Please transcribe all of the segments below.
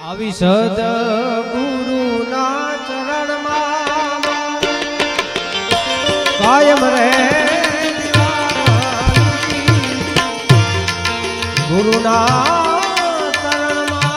આવી સદ ગુરુના ચરણમાં કાયમ રહે ગુરુના ચરણમાં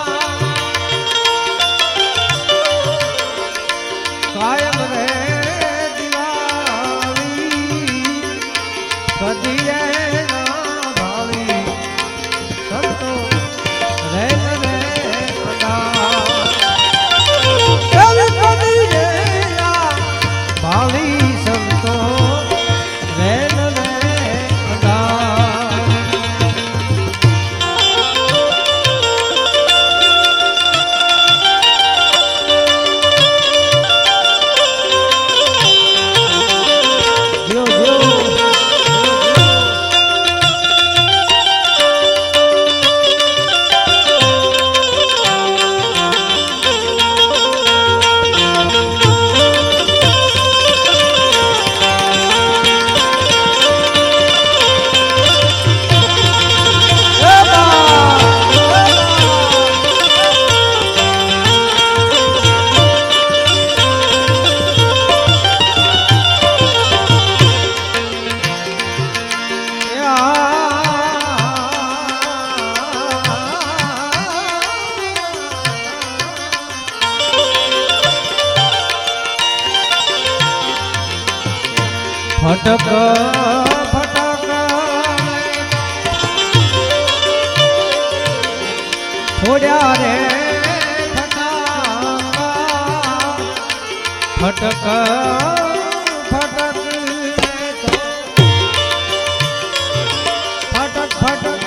ફટક ફટક. છોડ્યા રે ફટાકા ફટક. ફટક ફટક.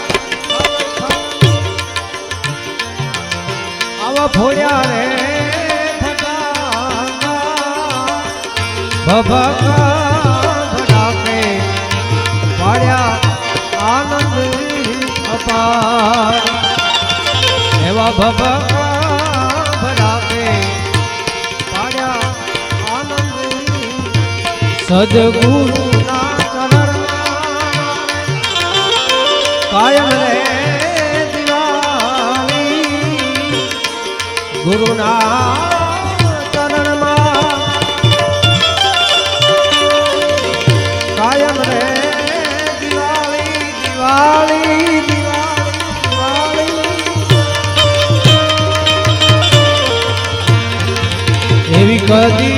આવા ફોડ્યા રે ફટાકા. અપાર એવા ભભક સદગુરુ કાયમ રે દિવાળી. ગુરુના कदी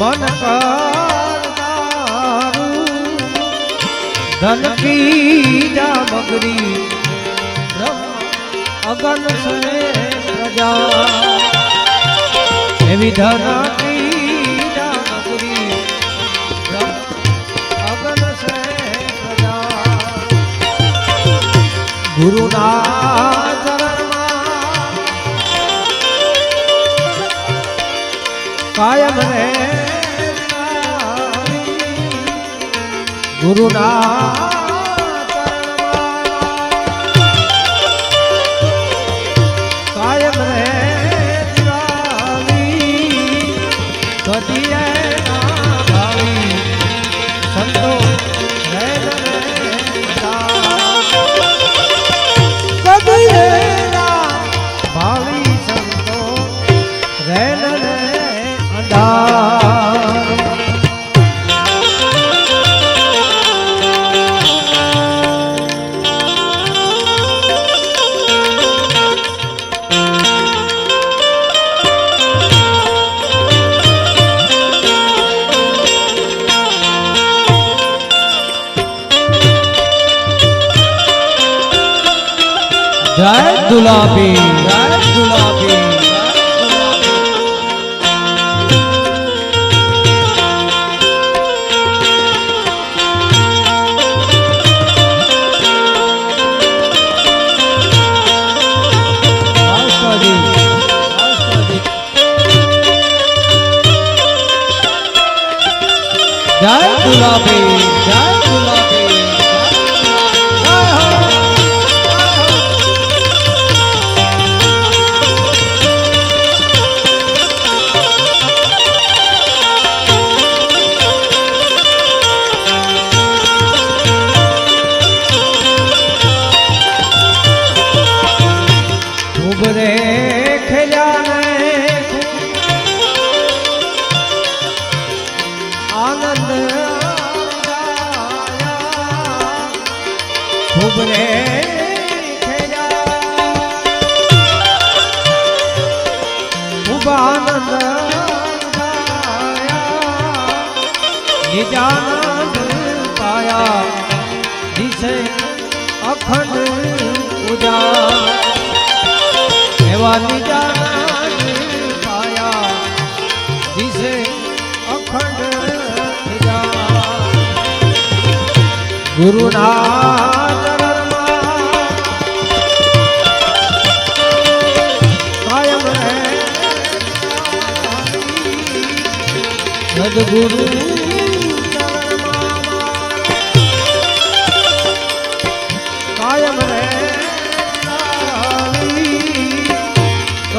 મન ધન કી જામગરી બ્રહ્મ અગન સે પ્રજા. એવી સે પ્રજા. ગુરુના ચરણમાં કાયમ રે ગુરુના જય ગુલાબી જય ગુલાબી જય ગુલાબી ગજાનંદ પાયા દિશે અખંડ પૂજા એવા નિજાનંદ પાયા દિશે અખંડ પૂજા ગુરુના સદગુરુ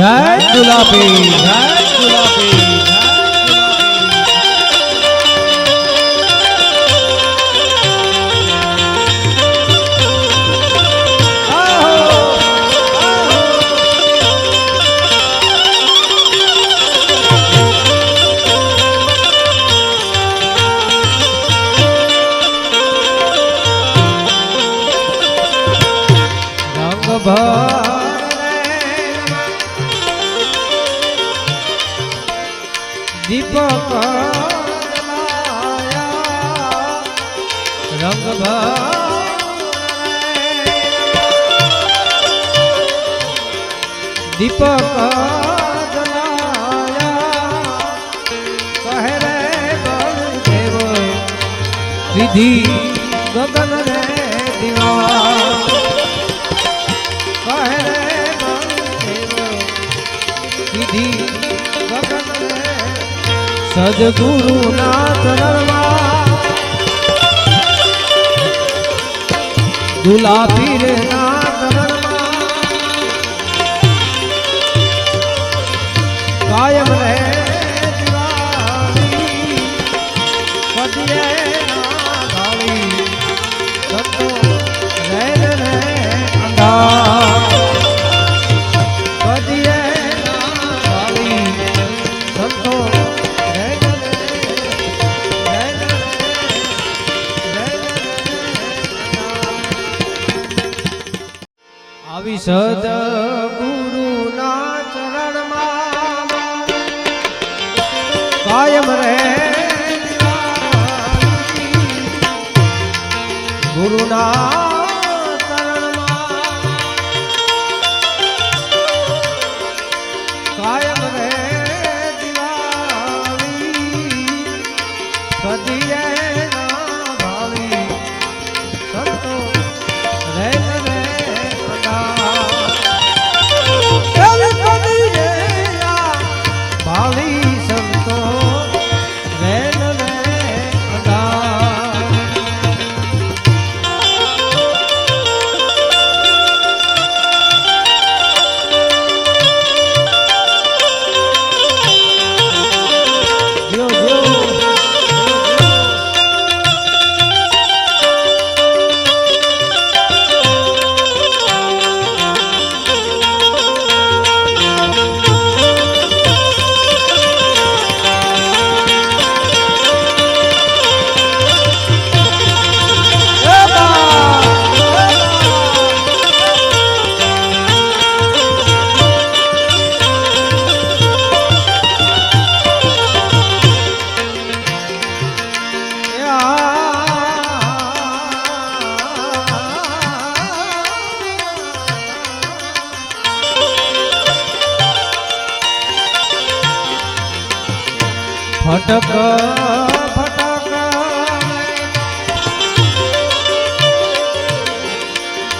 জয় গোলাপী জয় રંગ દીપક વિધિ ગગન રે દીવા કહે વિધિ ગગન રે સદગુરુ નાથ રવા ધૂલા પીરના ગુરુના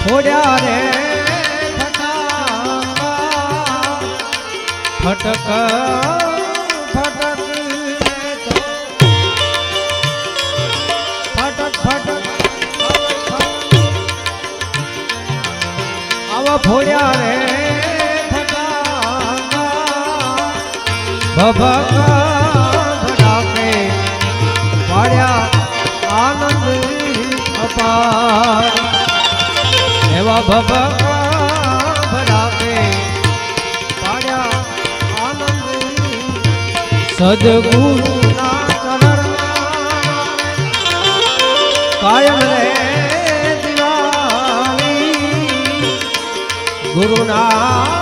ફોડ્યા રે ફટાકા ફટક ફટક ફટક આવા ફોડ્યા રે ફટાકા ભભક સદગુરુના ચરણમાં કાયમ રે દિવાળી ગુરુના